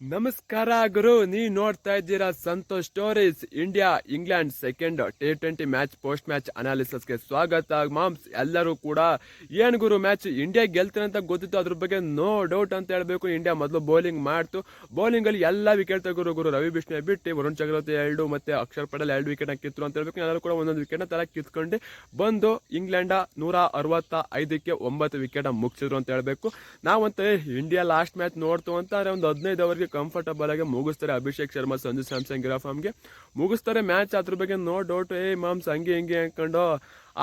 ನಮಸ್ಕಾರ ಗುರು, ನೀವು ನೋಡ್ತಾ ಇದ್ದೀರಾ Santosh stories, India, England second T twenty match, post match ಅನಾಲಿಸಿಸ್ಗೆ ಸ್ವಾಗತ. ಮಾಮ್ಸ್, ಎಲ್ಲರೂ ಕೂಡ ಏನು ಗುರು ಮ್ಯಾಚ್, ಇಂಡಿಯಾ ಗೆಲ್ತಾರೆ ಅಂತ ಗೊತ್ತಿತ್ತು ಅದ್ರ ಬಗ್ಗೆ ನೋ ಡೌಟ್ ಅಂತ ಹೇಳಬೇಕು. ಇಂಡಿಯಾ ಮೊದಲು ಬೌಲಿಂಗ್ ಮಾಡ್ತು. ಬೌಲಿಂಗ್ ಅಲ್ಲಿ ಎಲ್ಲ ವಿಕೆಟ್ ತಗೋರು ಗುರು. ರವಿ ಬಿಷ್ಣು ಬಿಟ್ಟು, ವರುಣ್ ಚಕ್ರವರ್ತಿ ಎರಡು, ಮತ್ತೆ ಅಕ್ಷರ್ ಪಟೇಲ್ ಎರಡು ವಿಕೆಟ್ ಕಿತ್ತರು ಅಂತ ಹೇಳ್ಬೇಕು. ಎಲ್ಲರೂ ಕೂಡ ಒಂದೊಂದು ವಿಕೆಟ್ ತಲೆ ಕಿತ್ಕೊಂಡು ಬಂದು ಇಂಗ್ಲೆಂಡ ನೂರ ಅರವತ್ತ ಐದಕ್ಕೆ ಒಂಬತ್ತು ವಿಕೆಟ್ ಮುಗಿಸಿದ್ರು ಅಂತ ಹೇಳಬೇಕು. ನಾವಂತ ಇಂಡಿಯಾ ಲಾಸ್ಟ್ ಮ್ಯಾಚ್ ನೋಡ್ತು ಅಂತ ಒಂದು ಹದಿನೈದು ಅವರ್ಗೆ ಕಂಫರ್ಟಬಲ್ ಆಗಿ ಮುಗಿಸ್ತಾರೆ ಅಭಿಷೇಕ್ ಶರ್ಮಾ ಸಂಜು ಸ್ಯಾಮ್ಸಂಗ್ ಗಿರಾಫಾಮ್ಗೆ ಮುಗಿಸ್ತಾರೆ ಮ್ಯಾಚ್ ಅದ್ರ ಬಗ್ಗೆ ನೋ ಡೌಟ್ ಏ ಮಾಮ್ಸ್ ಹಂಗೆ ಹಿಂಗೆ ಅಂದ್ಕೊಂಡು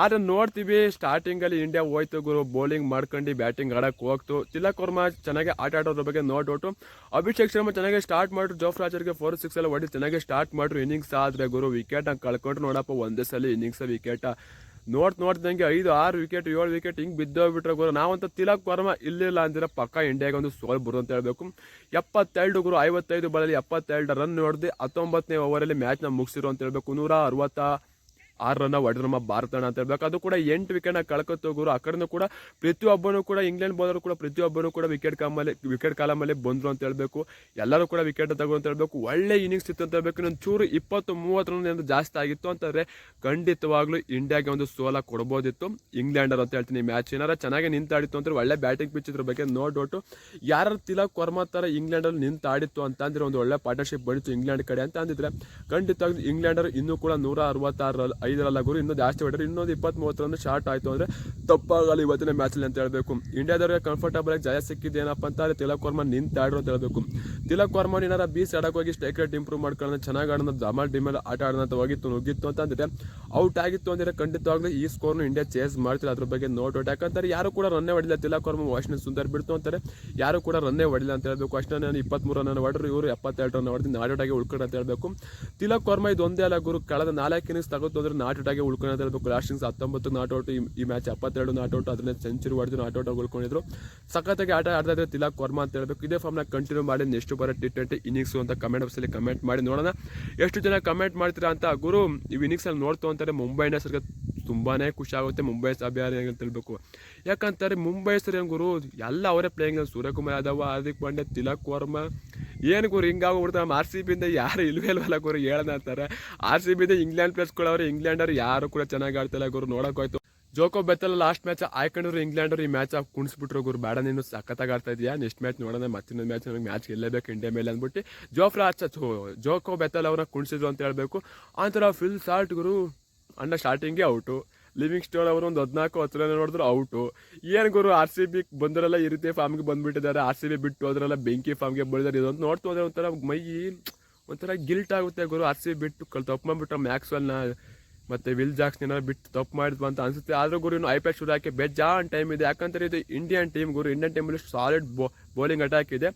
ಆದ್ರೆ ನೋಡ್ತೀವಿ ಸ್ಟಾರ್ಟಿಂಗ್ ಅಲ್ಲಿ ಇಂಡಿಯಾ ಹೋಯ್ತು ಗುರು ಬೌಲಿಂಗ್ ಮಾಡ್ಕೊಂಡು ಬ್ಯಾಟಿಂಗ್ ಆಡಕ್ ಹೋಗ್ತು. ತಿಲಕ್ ವರ್ಮಾ ಚೆನ್ನಾಗಿ ಆಟ ಆಡೋದ್ರ ಬಗ್ಗೆ ನೋ ಡೌಟ್ ಅಭಿಷೇಕ್ ಶರ್ಮಾ ಚೆನ್ನಾಗಿ ಸ್ಟಾರ್ಟ್ ಮಾಡ್ರು, ಜೋಫ್ ರಾಜರ್ಗೆ ಫೋರ್ ಸಿಕ್ಸ್ ಎಲ್ಲ ಹೊಡಿ ಚೆನ್ನಾಗಿ ಸ್ಟಾರ್ಟ್ ಮಾಡ್ರು ಇನ್ನಿಂಗ್ಸ್ ಆದರೆ ಗುರು ವಿಕೆಟ್ ಕಳ್ಕೊಂಡ್ರು ನೋಡಪ್ಪ, ಒಂದೇ ಸಲ ಇನ್ನಿಂಗ್ಸ್ ವಿಕೆಟ್ ನೋಡ್ ನೋಡ್ದಂಗೆ ಐದು, ಆರು ವಿಕೆಟ್ ಏಳು ವಿಕೆಟ್ ಹಿಂಗ್ ಬಿದ್ದೋಗ್ಬಿಟ್ರೆ ಗುರು ನಾವಂತ ತಿಲಕ್ ವರ್ಮ ಇಲ್ಲಿಲ್ಲ ಅಂದಿರ ಪಕ್ಕ ಇಂಡಿಯಾಗೆ ಒಂದು ಸೋಲ್ ಬರು ಅಂತ ಹೇಳಬೇಕು. ಎಪ್ಪತ್ತೆರಡು ಗುರು ಐವತ್ತೈದು ಬಾಲಲ್ಲಿ ಎಪ್ಪತ್ತೆರಡು ರನ್ ನೋಡಿದೆ ಹತ್ತೊಂಬತ್ತನೇ ಓವರಲ್ಲಿ ಮ್ಯಾಚ್ನ ಮುಗಿಸಿರು ಅಂತ ಹೇಳಬೇಕು. ನೂರ ಅರವತ್ತ ಆರು ರನ್ ಹೊಡೆದ್ರು ನಮ್ಮ ಭಾರತ ಅಂತ ಹೇಳ್ಬೇಕು. ಅದು ಕೂಡ ಎಂಟು ವಿಕೆಟ್ನ ಕಳ್ಕೊತ ಗುರು ಆ ಕಡೆನೂ ಕೂಡ ಪ್ರತಿಯೊಬ್ಬನೂ ಕೂಡ ಇಂಗ್ಲೆಂಡ್ ಬೌಲರ್ ಕೂಡ ಪ್ರತಿಯೊಬ್ಬನು ಕೂಡ ವಿಕೆಟ್ ಕಾಮಲ್ಲಿ ವಿಕೆಟ್ ಕಾಲಮಲ್ಲಿ ಬಂದ್ರು ಅಂತ ಹೇಳಬೇಕು. ಎಲ್ಲರೂ ಕೂಡ ವಿಕೆಟ್ ತಗೋ ಅಂತ ಹೇಳಬೇಕು. ಒಳ್ಳೆ ಇನ್ನಿಂಗ್ಸ್ ಇತ್ತು ಅಂತ ಹೇಳ್ಬೇಕು. ಇನ್ನೊಂದು ಚೂರು ಇಪ್ಪತ್ತು ಮೂವತ್ತು ರನ್ ಏನಾದ್ರು ಜಾಸ್ತಿ ಆಗಿತ್ತು ಅಂತಂದ್ರೆ ಖಂಡಿತವಾಗ್ಲೂ ಇಂಡಿಯಾಗೆ ಒಂದು ಸೋಲ ಕೊಡ್ಬೋದಿತ್ತು. ಇಂಗ್ಲೆಂಡರ್ ಅಂತ ಹೇಳ್ತೀನಿ ಮ್ಯಾಚ್ ಏನಾರ ಚೆನ್ನಾಗಿ ನಿಂತಾಡಿತ್ತು ಅಂದ್ರೆ ಒಳ್ಳೆ ಬ್ಯಾಟಿಂಗ್ ಪಿಚ್ ಇದ್ರ ಬಗ್ಗೆ ನೋ ಡೌಟು ಯಾರು ತಿಲಕ್ ವರ್ಮಾ ಥರ ಇಂಗ್ಲೆಂಡಲ್ಲಿ ನಿಂತಾಡಿತ್ತು ಅಂತ ಅಂದ್ರೆ ಒಂದು ಒಳ್ಳೆ ಪಾರ್ಟ್ನರ್ಶಿಪ್ ಬಂದಿತ್ತು ಇಂಗ್ಲೆಂಡ್ ಕಡೆ ಅಂತ ಅಂದಿದ್ರೆ ಖಂಡಿತವಾಗ್ಲೂ ಇಂಗ್ಲೆಂಡರ್ ಇನ್ನೂ ಕೂಡ ನೂರ ಅರವತ್ತಾರು ಐದರಲ್ಲ ಗುರು, ಇನ್ನೂ ಜಾಸ್ತಿ ಹೊಡೆದ್ರೆ ಇನ್ನೊಂದು ಇಪ್ಪತ್ತ್ ಮೂವತ್ತರಂದು ಶಾರ್ಟ್ ಆಯಿತು ಅಂದರೆ ತಪ್ಪಾಗಲ್ಲ ಇವತ್ತಿನ ಮ್ಯಾಚಲ್ಲಿ ಅಂತ ಹೇಳಬೇಕು. ಇಂಡಿಯಾದವ್ರಿಗೆ ಕಂಫರ್ಟಬಲ್ ಆಗಿ ಜಯ ಸಿಕ್ಕಿದ್ದು ಏನಪ್ಪ ಅಂತ ಅಂದ್ರೆ ತಿಲಕ್ ವರ್ಮಾ ನಿಂತಾಡ್ರು ಅಂತ ಹೇಳಬೇಕು. ತಿಲಕ್ ವರ್ಮಾ ಏನಾರ ಬೀಸ್ ಆಡಕ್ಕೆ ಹೋಗಿ ಸ್ಟ್ರೈಕ್ ರೇಟ್ ಇಂಪ್ರೂವ್ ಮಾಡ್ಕೊಳ್ಳೋದು ಚೆನ್ನಾಗಿ ಆಡೋದು ಜಮಾಲ್ ಡಿಮೇಲೆ ಆಟ ಆಡೋದಂತ ಹೋಗಿತ್ತು, ನುಗ್ಗಿತ್ತು ಅಂತ ಅಂದ್ರೆ ಔಟ್ ಆಗಿತ್ತು ಅಂದರೆ ಖಂಡಿತವಾಗ್ಲೂ ಈ ಸ್ಕೋರ್ನು ಇಂಡಿಯಾ ಚೇಸ್ ಮಾಡ್ತಿಲ್ಲ. ಅದ್ರ ಬಗ್ಗೆ ನೋಟ್ ಔಟ್ ಯಾಕಂತಾರೆ ಯಾರು ಕೂಡ ರನ್ನೇ ಹೊಡಿಲ್ಲ ತಿಲಕ್ ವರ್ಮ ವಾಷಿಂಗ್ಟನ್ ಸುಂದರ್ ಬಿಡ್ತು ಅಂತಾರೆ. ಯಾರು ಕೂಡ ರನ್ನೇ ಹೊಡಿಲ್ಲ ಅಂತ ಹೇಳಬೇಕು. ಅಷ್ಟೇ ನಾನು ಇಪ್ಪತ್ತ್ಮೂರು ರನ್ನ ಹೊಡ್ರು ಇವರು ಎಪ್ಪತ್ತೆರಡು ರನ್ ಹೊಡೆದು ನಾಡೋಟಾಗಿ ಉಳ್ಕೊಂಡು ಅಂತ ಹೇಳಬೇಕು. ತಿಲಕ್ ವರ್ಮ ಇದು ಒಂದೇ ಅಲ್ಲ ಗುರು. ಕಳೆದ ನಾಲ್ಕು ಇನ್ನಿಂಗ್ಸ್ ತಗೋತು ಅಂದ್ರೆ ನಾಟ್ ಔಟ್ ಆಗಿ ಉಳ್ಕೊಂಡು ಅಂತ ಹೇಳ್ಬೇಕು ಲಾಸ್ಟ್ ಇನ್ಸ್ ಹತ್ತೊಂಬತ್ತು ನಾಟ್ ಔಟ್ ಈ ಮ್ಯಾಚ್ ಎಪ್ಪತ್ತೆರಡು ನಾಟ್ ಔಟ್ ಅದನ್ನ ಸೆಂಚುರಿ ಹೊಡೆದು ನಾಟ್ ಔಟ್ ಉಳ್ಕೊಂಡಿದ್ರು. ಸಖತ್ತಾಗಿ ಆಟ ಆಡ್ತಾ ಇದ್ರೆ ತಿಲಕ್ ವರ್ಮಾ ಅಂತ ಹೇಳ್ಬೇಕು. ಇದೇ ಫಾರ್ಮ್ನ ಕಂಟಿನ್ಯೂ ಮಾಡಿ ನೆಕ್ಸ್ಟ್ ಬರೋ ಟಿ ಟ್ವೆಂಟಿ ಇನ್ನಿಂಗ್ಸ್ ಅಂತ ಕಮೆಂಟ್ ಬಾಕ್ಸಲ್ಲಿ ಕಮೆಂಟ್ ಮಾಡಿ ನೋಡೋಣ. ಎಷ್ಟು ಜನ ಕಮೆಂಟ್ ಮಾಡ್ತೀರಾ ಅಂತ ಗುರು, ಈ ಇನ್ನಿಂಗ್ಸಲ್ಲಿ ನೋಡ್ತು ಅಂತಾರೆ ಮುಂಬೈ ಇಂಡಿಯನ್ಸ್ಗೆ ತುಂಬಾ ಖುಷಿ ಆಗುತ್ತೆ. ಮುಂಬೈ ಅಭಿಯಾನ ಅಂತ ಹೇಳ್ಬೇಕು. ಯಾಕಂತಾರೆ ಮುಂಬೈ ಹೆಸರು ಗುರು, ಎಲ್ಲ ಅವರೇ ಪ್ಲೇಯಿಂಗ್ ಸೂರ್ಯಕುಮಾರ್ ಯಾದವ್, ಹಾರ್ದಿಕ್ ಪಾಂಡ್ಯ, ತಿಲಕ್ ವರ್ಮಾ ಏನು ಗುರು ಹಿಂಗಾಗ್ಬಿಡ್ತಾರೆ ನಮ್ಮ ಆರ್ ಸಿ ಬಿಂದ ಯಾರು ಇಲ್ವೇ ಇಲ್ವಲ್ಲ ಗುರು ಹೇಳೋಣ ಅಂತಾರೆ. ಆರ್ ಸಿ ಬಿಂದ ಇಂಗ್ಲೆಂಡ್ ಪ್ಲೇಸ್ಗಳವ್ರು ಇಂಗ್ಲೆಂಡರ್ ಯಾರು ಕೂಡ ಚೆನ್ನಾಗಿ ಆಡ್ತಿಲ್ಲ ಗುರು, ನೋಡಕ್ ಹೋಯ್ತು. ಜೋಕೋ ಬೆತ್ತಲ್ಲ ಲಾಸ್ಟ್ ಮ್ಯಾಚ್ ಆಯ್ಕೊಂಡ್ರು ಇಂಗ್ಲೆಂಡ್ ಈ ಮ್ಯಾಚ್ ಕುಣಿಸ್ಬಿಟ್ರು ಗುರು. ಬೇಡ, ನೀನು ಸಖತ್ತಾಗಿ ಆಡ್ತಾ ಇದೆಯಾ? ನೆಕ್ಸ್ಟ್ ಮ್ಯಾಚ್ ನೋಡೋಣ, ಮತ್ತಿನ್ನೊಂದು ಮ್ಯಾಚ್ ನನಗೆ ಮ್ಯಾಚ್ ಗೆಲ್ಲೇಬೇಕು ಇಂಡಿಯಾ ಮೇಲೆ ಅಂದ್ಬಿಟ್ಟು ಜೋಫ್ರಾ ಆಚ ಜೋಕೋ ಬೆತ್ತಲ್ ಅವ್ರನ್ನ ಕುಣಿಸಿದ್ರು ಅಂತ ಹೇಳ್ಬೇಕು. ಆಂತರ ಫಿಲ್ ಸಾಲ್ಟ್ ಗುರು. ಅಣ್ಣ ಸ್ಟಾರ್ಟಿಂಗೇ ಔಟು ಲಿವಿಂಗ್ ಸ್ಟೋನ್ ಅವರು ಒಂದು ಹದಿನಾಲ್ಕು ಹತ್ತು ನೋಡಿದ್ರು ಔಟು. ಏನು ಗುರು ಆರ್ ಸಿ ಬಿ ಬಂದರೆಲ್ಲ ಈ ರೀತಿ ಫಾರ್ಮ್ಗೆ ಬಂದ್ಬಿಟ್ಟಿದ್ದಾರೆ. ಆರ್ ಸಿ ಬಿ ಬಿಟ್ಟು ಅದರೆಲ್ಲ ಬೆಂಕಿ ಫಾರ್ಮ್ಗೆ ಬಳಿದಾರೆ ಇದೊಂದು ನೋಡ್ತು ಅಂದರೆ ಒಂಥರ ಮೈ ಒಂಥರ ಗಿಲ್ಟ್ ಆಗುತ್ತೆ ಗುರು. ಆರ್ ಸಿ ಬಿ ಬಿಟ್ಟು ಕಲ್ ತಪ್ಪು ಮ್ಯಾಕ್ಸ್ ಮ್ಯಾಕ್ಸ್ವೆಲ್ನ ಮತ್ತೆ ವಿಲ್ ಜಾಕ್ಸ್ ಏನಾದ್ರು ಬಿಟ್ಟು ತಪ್ಪು ಮಾಡಿದ್ವು ಅಂತ ಅನ್ಸುತ್ತೆ. ಆದ್ರೂ ಗುರು, ಇನ್ನು ಐ ಪಿ ಶುರು ಹಾಕಿ ಬೇಜಾನ್ ಟೈಮ್ ಇದೆ. ಯಾಕಂದ್ರೆ ಇದು ಇಂಡಿಯನ್ ಟೀಮ್ ಗುರು. ಇಂಡಿಯನ್ ಟೀಮಲ್ಲಿ ಸಾಲಿಡ್ ಬೌಲಿಂಗ್ ಅಟ್ಯಾಕ್ ಇದೆ.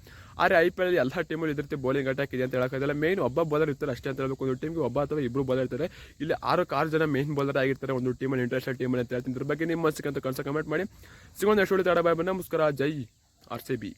ಆದರೆ ಐ ಪಿ ಎಲ್ ಎಲ್ಲ ಟೀಮಲ್ಲಿ ಇದ್ರತಿ ಬೌಲಿಂಗ್ ಅಟ್ಯಾಕ್ ಇದೆ ಅಂತ ಹೇಳೋಕ್ಕಾಗಲ್ಲ ಮೇನ್ ಒಬ್ಬ ಬೌಲರ್ ಇರ್ತಾರೆ ಅಷ್ಟೇ ಅಂತ ಹೇಳಬೇಕು. ಒಂದು ಟೀಮ್ಗೆ ಒಬ್ಬ ಅಥವಾ ಇಬ್ಬರು ಬೌಲರ್ ಇರ್ತಾರೆ. ಇಲ್ಲಿ ಆರು ಆರು ಜನ ಮೇನ್ ಬೌಲರ್ ಆಗಿರ್ತಾರೆ ಒಂದು ಟೀಮಲ್ಲಿ ಇಂಟರ್ನ್ಯಾಷನಲ್ ಟೀಮಲ್ಲಿ ಅಂತ ಹೇಳ್ತೀನಿ ಇದ್ರ ಬಗ್ಗೆ ನಿಮ್ಮ ಅನಿಸಿಕೆ ಅಂತ ಕಮೆಂಟ್ ಮಾಡಿ. ಸಿಗೋಣ ಎಷ್ಟು ಬಾಯ್ ನಮಸ್ಕಾರ. ಜೈ ಆರ್ ಸಿ ಬಿ.